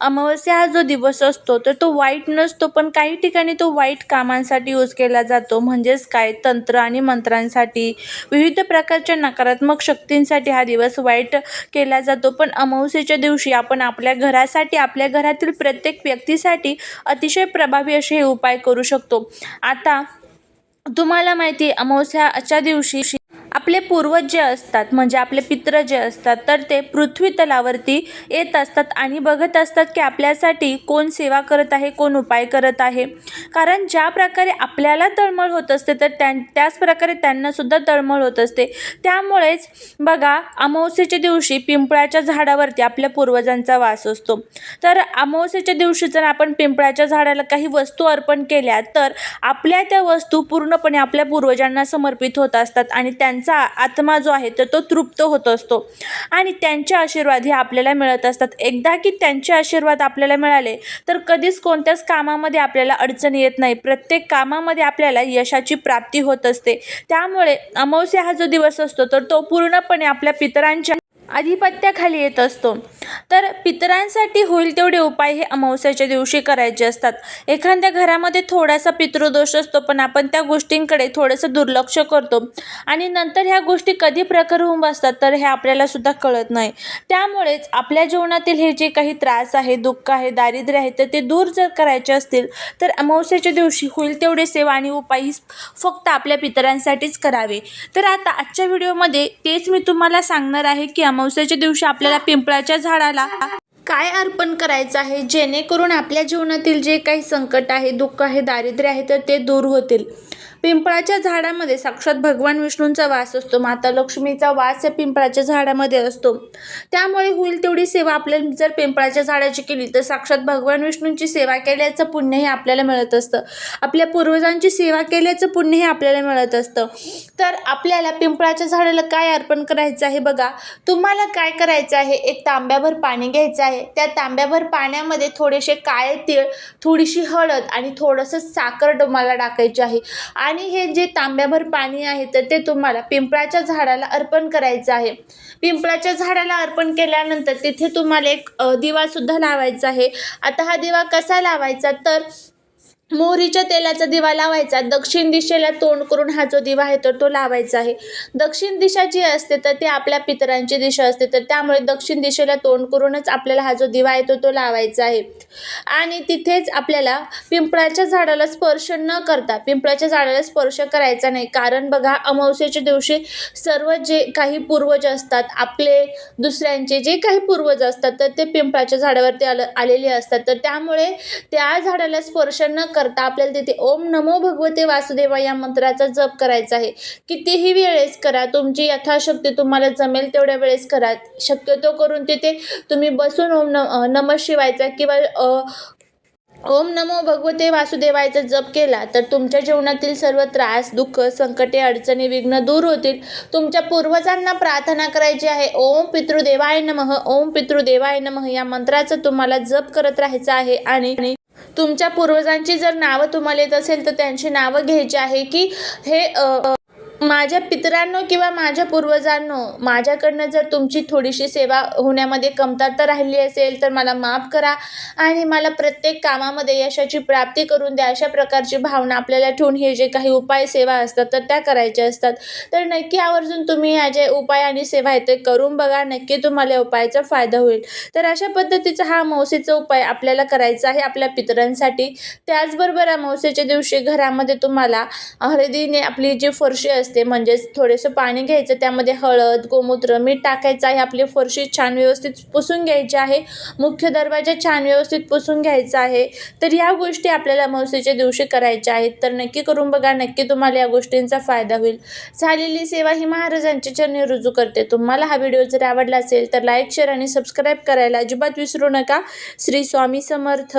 अमावस्या हा जो दिवस असतो तर तो वाईट नसतो पण काही ठिकाणी तो वाईट कामांसाठी यूज केला जातो. म्हणजेच काय? तंत्र आणि मंत्रांसाठी. विविध प्रकारच्या नकारात्मक शक्तींसाठी हा दिवस वाईट केला जातो. पण अमावस्येच्या दिवशी आपण आपल्या घरासाठी आपल्या घरातील प्रत्येक व्यक्तीसाठी अतिशय प्रभावी असे हे उपाय करू शकतो. आता तुम्हाला माहिती आहे अमावस्याच्या दिवशी आपले पूर्वज जे असतात म्हणजे आपले पित्र जे असतात तर ते पृथ्वी तलावरती येत असतात आणि बघत असतात की आपल्यासाठी कोण सेवा करत आहे कोण उपाय करत आहे. कारण ज्या प्रकारे आपल्याला तळमळ होत असते तर त्या त्याच प्रकारे त्यांनासुद्धा तळमळ होत असते. त्यामुळेच बघा अमावस्येच्या दिवशी पिंपळाच्या झाडावरती आपल्या पूर्वजांचा वास असतो. तर अमावस्येच्या दिवशी जर आपण पिंपळाच्या झाडाला काही वस्तू अर्पण केल्या तर आपल्या त्या वस्तू पूर्णपणे आपल्या पूर्वजांना समर्पित होत असतात आणि त्यांचा आत्मा जो आहे तर तो तृप्त होत असतो. आणि त्यांचे आशीर्वाद हे आपल्याला मिळत असतात. एकदा की त्यांचे आशीर्वाद आपल्याला मिळाले तर कधीच कोणत्याच कामामध्ये आपल्याला अडचण येत नाही. प्रत्येक कामामध्ये आपल्याला यशाची प्राप्ती होत असते. त्यामुळे अमावस्या हा जो दिवस असतो तर तो पूर्णपणे आपल्या पितरांच्या आधिपत्याखाली येत असतो. तर पितरांसाठी होईल तेवढे उपाय हे अमावस्याच्या दिवशी करायचे असतात. एखाद्या घरामध्ये थोडासा पितृदोष असतो पण आपण त्या गोष्टींकडे थोडंसं दुर्लक्ष करतो. आणि नंतर ह्या गोष्टी कधी प्रकार होऊन बसतात तर हे आपल्याला सुद्धा कळत नाही. त्यामुळेच आपल्या जीवनातील हे जे काही त्रास आहे दुःख आहे दारिद्र्य आहे तर ते दूर जर करायचे असतील तर अमावस्याच्या दिवशी होईल तेवढे सेवा आणि उपाय ही फक्त आपल्या पितरांसाठीच करावे. तर आता आजच्या व्हिडिओमध्ये तेच मी तुम्हाला सांगणार आहे की अमावस्याच्या दिवशी आपल्याला पिंपळाच्या झाडाला काय अर्पण करायचं आहे? जेणेकरून आपल्या जीवनातील जे काही संकट आहे दुःख आहे दारिद्र्य आहे तर ते दूर होतील. पिंपळाच्या झाडामध्ये साक्षात भगवान विष्णूंचा वास असतो माता लक्ष्मीचा वास या पिंपळाच्या झाडामध्ये असतो. त्यामुळे होईल तेवढी सेवा आपल्याला जर पिंपळाच्या झाडाची केली तर साक्षात भगवान विष्णूंची सेवा केल्याचं पुण्य हे आपल्याला मिळत असतं. आपल्या पूर्वजांची सेवा केल्याचं पुण्य हे आपल्याला मिळत असतं. तर आपल्याला पिंपळाच्या झाडाला काय अर्पण करायचं आहे बघा. तुम्हाला काय करायचं आहे? एक तांब्याभर पाणी घ्यायचं आहे. त्या तांब्याभर पाण्यामध्ये थोडेसे काळे तीळ थोडीशी हळद आणि थोडंसं साखर तुम्हाला टाकायची आहे. आणि हे जे तांब्याभर पाणी आहे तर ते तुम्हाला पिंपळाच्या झाडाला अर्पण करायचं आहे. पिंपळाच्या झाडाला अर्पण केल्यानंतर तिथे तुम्हाला एक दिवासुद्धा लावायचा आहे. आता हा दिवा कसा लावायचा? तर मोहरीच्या तेलाचा दिवा लावायचा. दक्षिण दिशेला तोंड करून हा जो दिवा आहे तर तो लावायचा आहे. दक्षिण दिशा जी असते तर ती आपल्या पितरांची दिशा असते. तर त्यामुळे दक्षिण दिशेला तोंड करूनच आपल्याला हा जो दिवा आहे तो तो लावायचा आहे. आणि तिथेच आपल्याला पिंपळाच्या झाडाला स्पर्श न करता पिंपळाच्या झाडाला स्पर्श करायचा नाही. कारण बघा अमावस्येच्या दिवशी सर्व जे काही पूर्वज असतात आपले दुसऱ्यांचे जे काही पूर्वज असतात तर ते पिंपळाच्या झाडावरती आलं आलेले असतात. तर त्यामुळे त्या झाडाला स्पर्श न करता आपल्याला तिथे ओम नमो भगवते वासुदेवा या मंत्राचा जप करायचा आहे. कितीही वेळेस करा तुमची यथाशक्ती तुम्हाला जमेल तेवढ्या वेळेस करा. शक्यतो करून तिथे तुम्ही बसून ओम न नम शिवायचा किंवा ओम नमो भगवते वासुदेवायचा जप केला तर तुमच्या जीवनातील सर्व त्रास दुःख संकटे अडचणी विघ्न दूर होतील. तुमच्या पूर्वजांना प्रार्थना करायची आहे. ओम पितृदेवाय नमः ओम पितृदेवाय नमः या मंत्राचा तुम्हाला जप करत राहायचं आहे आणि तुमच्या पूर्वजांची जर नावं तुम्हाला येत असेल तर त्यांची नावं घ्यायची आहे की हे माझ्या पितरांनो किंवा माझ्या पूर्वजांनो माझ्याकडनं जर तुमची थोडीशी सेवा होण्यामध्ये कमतरता राहिली असेल तर मला माफ करा आणि मला प्रत्येक कामामध्ये यशाची प्राप्ती करून द्या. अशा प्रकारची भावना आपल्याला ठेवून हे जे काही उपाय सेवा असतात तर त्या करायच्या असतात. तर नक्की आवर्जून तुम्ही ह्या जे उपाय आणि सेवा आहेत ते करून बघा. नक्की तुम्हाला या उपायाचा फायदा होईल. तर अशा पद्धतीचा हा अमावस्येचा उपाय आपल्याला करायचा आहे आपल्या पितरांसाठी. त्याचबरोबर अमावस्येच्या दिवशी घरामध्ये तुम्हाला हळदीने आपली जी फरशी असते म्हणजेच थोडंसं पाणी घ्यायचं त्यामध्ये हळद गोमूत्र मीठ टाकायचं आहे. आपली फरशी छान व्यवस्थित पुसून घ्यायची आहे. मुख्य दरवाजा छान व्यवस्थित पुसून घ्यायचा आहे. तर या गोष्टी आपल्याला अमावस्येच्या दिवशी करायच्या आहेत. तर नक्की करून बघा नक्की तुम्हाला या गोष्टींचा फायदा होईल. झालेली सेवा ही महाराजांच्या चरणी रुजू करते. तुम्हाला हा व्हिडिओ जर आवडला असेल तर लाईक शेअर आणि सबस्क्राईब करायला अजिबात विसरू नका. श्री स्वामी समर्थ.